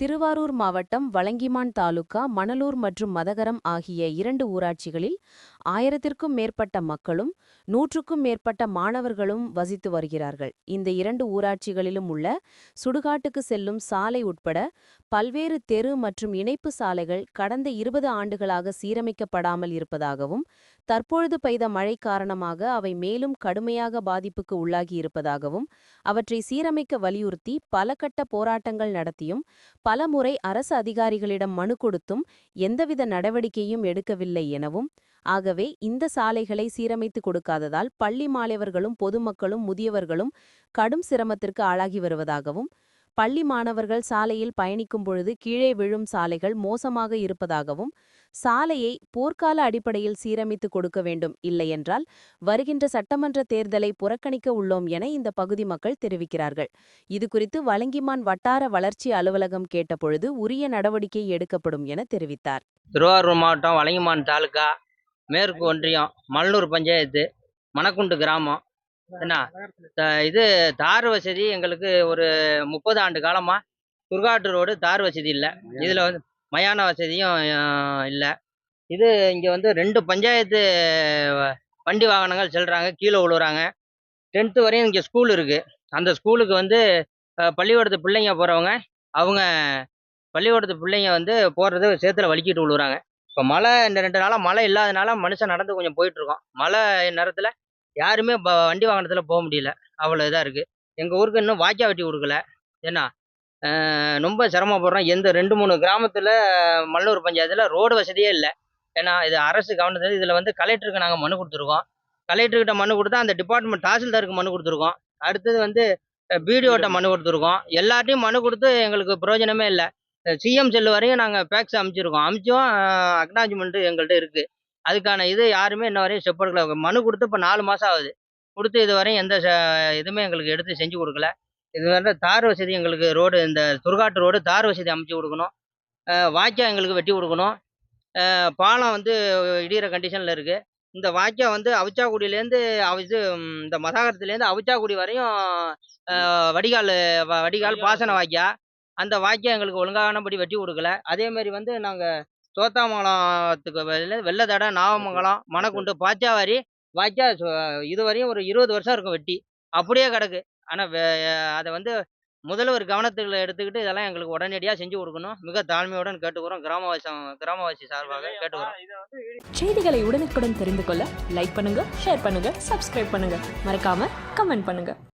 திருவாரூர் மாவட்டம் வலங்கிமான் தாலுகா மணலூர் மற்றும் மதகரம் ஆகிய இரண்டு ஊராட்சிகளில் ஆயிரத்திற்கும் மேற்பட்ட மக்களும் நூற்றுக்கும் மேற்பட்ட மாணவர்களும் வசித்து வருகிறார்கள். இந்த இரண்டு ஊராட்சிகளிலும் உள்ள சுடுகாட்டுக்கு செல்லும் சாலை உட்பட பல்வேறு தெரு மற்றும் இணைப்பு சாலைகள் கடந்த இருபது ஆண்டுகளாக சீரமைக்கப்படாமல் இருப்பதாகவும் தற்பொழுது பெய்த மழை காரணமாக அவை மேலும் கடுமையாக பாதிப்புக்கு உள்ளாகி இருப்பதாகவும் அவற்றை சீரமைக்க வலியுறுத்தி பல கட்ட போராட்டங்கள் நடத்தியும் பலமுறை அரசு அதிகாரிகளிடம் மனு கொடுத்தும் எந்தவித நடவடிக்கையும் எடுக்கவில்லை எனவும் ஆகவே இந்த சாலைகளை சீரமைத்து கொடுக்காததால் பள்ளி மாணவர்களும் பொதுமக்களும் முதியவர்களும் கடும் சிரமத்திற்கு ஆளாகி வருவதாகவும் பள்ளி மாணவர்கள் சாலையில் பயணிக்கும் பொழுது கீழே விழும் சாலைகள் மோசமாக இருப்பதாகவும் சாலையை போர்க்கால அடிப்படையில் சீரமைத்து கொடுக்க வேண்டும் இல்லையென்றால் வருகின்ற சட்டமன்ற தேர்தலை புறக்கணிக்க உள்ளோம் என இந்த பகுதி மக்கள் தெரிவிக்கிறார்கள். இதுகுறித்து வலங்கிமான் வட்டார வளர்ச்சி அலுவலகம் கேட்டபொழுது உரிய நடவடிக்கை எடுக்கப்படும் என தெரிவித்தார். திருவாரூர் மாவட்டம் வலங்கிமான் தாலுகா மேற்கு ஒன்றியம் மல்லூர் பஞ்சாயத்து மணக்குண்டு கிராமம். என்ன இது தார் வசதி எங்களுக்கு ஒரு முப்பது ஆண்டு காலமாக துர்காட்டு ரோடு தார் வசதி இல்லை. இதில் வந்து மயான வசதியும் இல்லை. இது இங்கே வந்து ரெண்டு பஞ்சாயத்து வண்டி வாகனங்கள் செல்கிறாங்க கீழே விழுவுறாங்க டென்த்து வரையும் இங்கே ஸ்கூல் இருக்குது அந்த ஸ்கூலுக்கு வந்து பள்ளிக்கூடத்து பிள்ளைங்க போகிறவங்க அவங்க பள்ளிக்கூடத்து பிள்ளைங்க வந்து போகிறது சேத்துல வலிக்கிட்டு விழுவுறாங்க இப்போ மழை இந்த ரெண்டு நாளாக மழை இல்லாதனால மனுஷன் நடந்து கொஞ்சம் போயிட்டு இருக்கோம். மழை நேரத்தில் யாருமே வண்டி வாகனத்தில் போக முடியல. அவ்வளோ இதாக இருக்குது எங்கள் ஊருக்கு இன்னும் வாய்க்கா வெட்டி கொடுக்கல. ஏன்னா ரொம்ப சிரமப்படுறோம். எந்த ரெண்டு மூணு கிராமத்தில் மல்லூர் பஞ்சாயத்தில் ரோடு வசதியே இல்லை. ஏன்னா இது அரசு கவனத்தில் இதில் வந்து கலெக்டருக்கு நாங்கள் மனு கொடுத்துருக்கோம். கலெக்டர்கிட்ட மனு கொடுத்தா அந்த டிபார்ட்மெண்ட் தாசில்தாருக்கு மனு கொடுத்துருக்கோம். அடுத்தது வந்து பிடிஓட்ட மனு கொடுத்துருக்கோம். எல்லாத்தையும் மனு கொடுத்து எங்களுக்கு பிரயோஜனமே இல்லை. சிஎம் செல்லு வரையும் நாங்கள் ஃபேக்ஸ் அனுப்பிச்சிருக்கோம் அனுப்பிச்சும் அக்னாலஜ்மெண்ட்டு எங்கள்கிட்ட இருக்குது அதுக்கான இது யாருமே இன்ன வரையும் ஸ்டெப் எடுக்கல. மனு கொடுத்து இப்போ நாலு மாதம் ஆகுது. கொடுத்து இது வரையும் எந்த இதுவுமே எங்களுக்கு எடுத்து செஞ்சு கொடுக்கல. இது வந்து தார் வசதி எங்களுக்கு ரோடு இந்த துர்காட்டு ரோடு தார் வசதி அமைச்சு கொடுக்கணும். வாய்க்கா எங்களுக்கு வெட்டி கொடுக்கணும். பாலம் வந்து இடிகிற கண்டிஷனில் இருக்குது இந்த வாய்க்கா வந்து அவிச்சாக்குடியிலேருந்து அவ இது இந்த மதாகரத்துலேருந்து அவிச்சாக்குடி வரையும் வடிகால் வடிகால் பாசன வாய்க்கா. அந்த வாய்க்கா எங்களுக்கு ஒழுங்கானபடி வெட்டி கொடுக்கல. அதே மாதிரி வந்து நாங்கள் சோத்தாமங்கலத்துக்கு வெளில வெள்ளத்தடை நாவமங்கலம் மணக்குண்டு பாச்சாவாரி வாய்க்கா சு- இதுவரையும் ஒரு இருபது வருஷம் இருக்கும் வெட்டி. அப்படியே கிடக்கு. ஆனால் அதை வந்து முதல்வர் கவனத்தில் எடுத்துக்கிட்டு இதெல்லாம் எங்களுக்கு உடனடியாக செஞ்சு கொடுக்கணும். மிக தாழ்மையுடன் கேட்டுக்கிறோம். கிராமவாசி கிராமவாசி சார்பாக கேட்டுக்கிறோம். செய்திகளை உடனுக்குடன் தெரிந்து கொள்ள லைக் பண்ணுங்க ஷேர் பண்ணுங்க சப்ஸ்கிரைப் பண்ணுங்க. மறக்காம கமெண்ட் பண்ணுங்க.